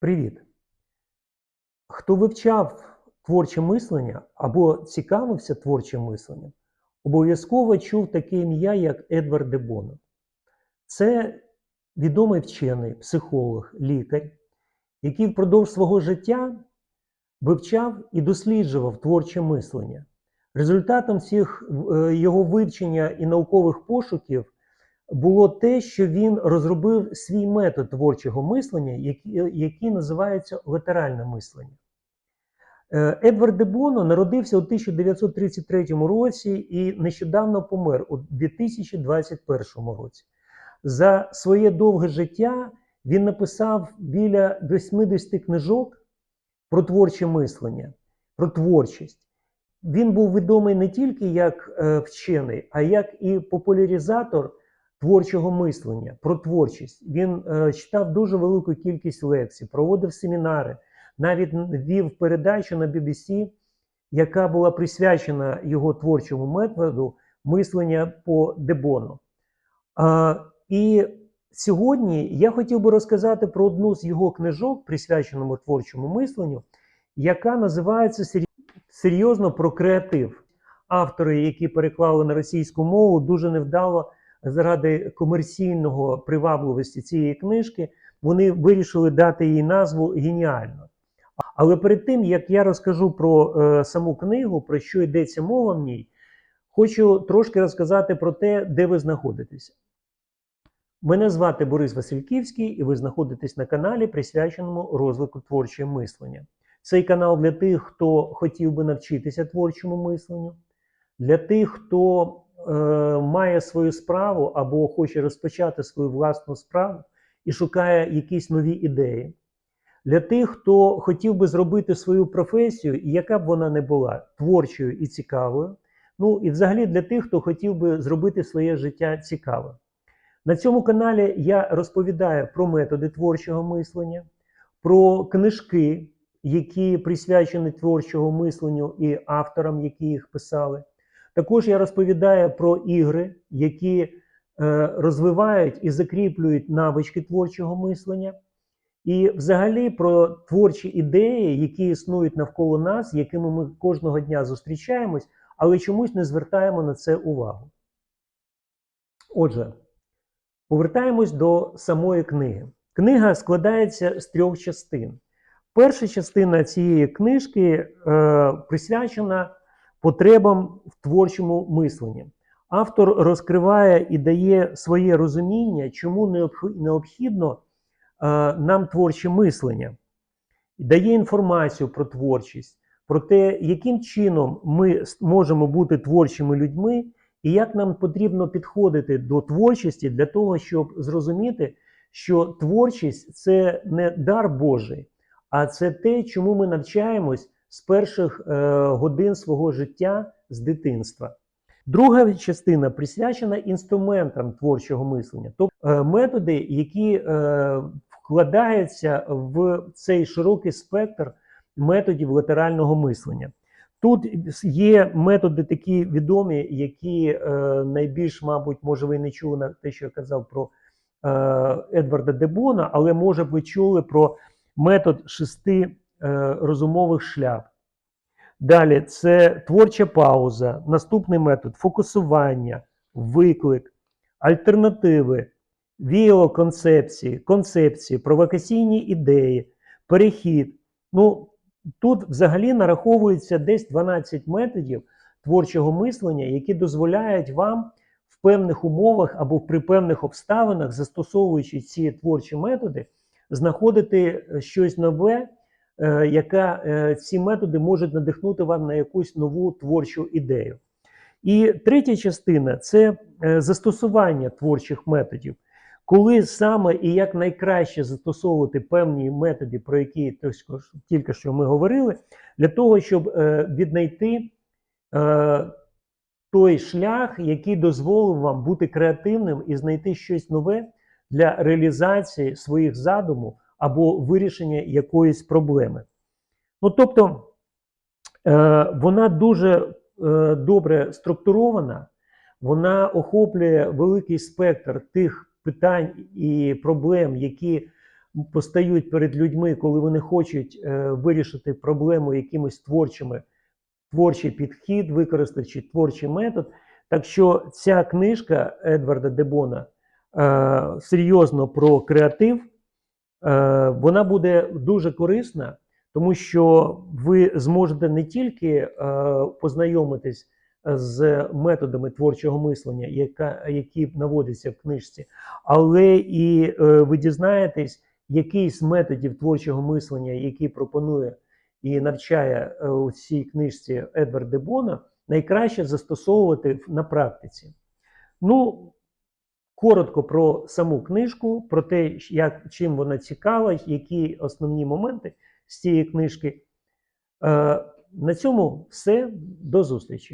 Привіт! Хто вивчав творче мислення або цікавився творчим мисленням, обов'язково чув таке ім'я, як Едвард де Боно. Це відомий вчений, психолог, лікар, який впродовж свого життя вивчав і досліджував творче мислення. Результатом всіх е, його вивчення і наукових пошуків було те, що він розробив свій метод творчого мислення, який, який називається латеральне мислення. Е, Едвард де Боно народився у 1933 році і нещодавно помер у 2021 році. За своє довге життя він написав біля 80 книжок про творче мислення, про творчість. Він був відомий не тільки як е, вчений, а як і популяризатор творчого мислення, про творчість. Він е, читав дуже велику кількість лекцій, проводив семінари, навіть вів передачу на BBC, яка була присвячена його творчому методу мислення по Дебону. А, і сьогодні я хотів би розказати про одну з його книжок, присвяченому творчому мисленню, яка називається серйозно про креатив. Автори, які переклали на російську мову, дуже невдало заради комерційного привабливості цієї книжки, вони вирішили дати їй назву геніально. Але перед тим, як я розкажу про е, саму книгу, про що йдеться мова в ній, хочу трошки розказати про те, де ви знаходитеся. Мене звати Борис Васильківський, і ви знаходитесь на каналі, присвяченому розвитку творчого мислення. Цей канал для тих, хто хотів би навчитися творчому мисленню, для тих, хто е, має свою справу або хоче розпочати свою власну справу і шукає якісь нові ідеї. Для тих, хто хотів би зробити свою професію, яка б вона не була творчою і цікавою. Ну і взагалі для тих, хто хотів би зробити своє життя цікавим. На цьому каналі я розповідаю про методи творчого мислення, про книжки, які присвячені творчому мисленню і авторам, які їх писали. Також я розповідаю про ігри, які е, розвивають і закріплюють навички творчого мислення. І взагалі про творчі ідеї, які існують навколо нас, якими ми кожного дня зустрічаємось, але чомусь не звертаємо на це увагу. Отже, повертаємось до самої книги. Книга складається з трьох частин. Перша частина цієї книжки е, присвячена потребам в творчому мисленні. Автор розкриває і дає своє розуміння, чому необхідно нам творче мислення, дає інформацію про творчість, про те, яким чином ми можемо бути творчими людьми, і як нам потрібно підходити до творчості для того, щоб зрозуміти, що творчість це не дар Божий, а це те, чому ми навчаємось з перших е, годин свого життя з дитинства. Друга частина присвячена інструментам творчого мислення, тобто е, методи, які е, вкладаються в цей широкий спектр методів латерального мислення. Тут є методи такі відомі, які е, найбільш, мабуть, може, ви не чули на те, що я казав про е, Едварда Дебона, але може ви чули про метод шести розумових шляп. Далі це творча пауза, наступний метод фокусування, виклик, альтернативи, віолоконцепції, концепції, провокаційні ідеї, перехід. Ну, Тут взагалі нараховується десь 12 методів творчого мислення, які дозволяють вам в певних умовах або при певних обставинах, застосовуючи ці творчі методи, знаходити щось нове, е, яка е, ці методи можуть надихнути вам на якусь нову творчу ідею. І третя частина це е, застосування творчих методів. Коли саме і як найкраще застосовувати певні методи, про які тільки що ми говорили, для того, щоб віднайти той шлях, який дозволив вам бути креативним і знайти щось нове для реалізації своїх задумів або вирішення якоїсь проблеми. Ну, тобто е, вона дуже е, добре структурована, вона охоплює великий спектр тих питань і проблем, які постають перед людьми, коли вони хочуть е, вирішити проблему якимось творчими, творчий підхід, використати творчий метод. Так що ця книжка Едварда Дебона серйозно про креатив, вона буде дуже корисна, тому що ви зможете не тільки е, познайомитись з методами творчого мислення, яка, які наводяться в книжці, але і е, ви дізнаєтесь, який з методів творчого мислення, який пропонує і навчає е, у цій книжці Едвард Дебона, найкраще застосовувати на практиці. Ну, коротко про саму книжку, про те, як, чим вона цікава, які основні моменти з цієї книжки. Е, на цьому все. До зустрічі.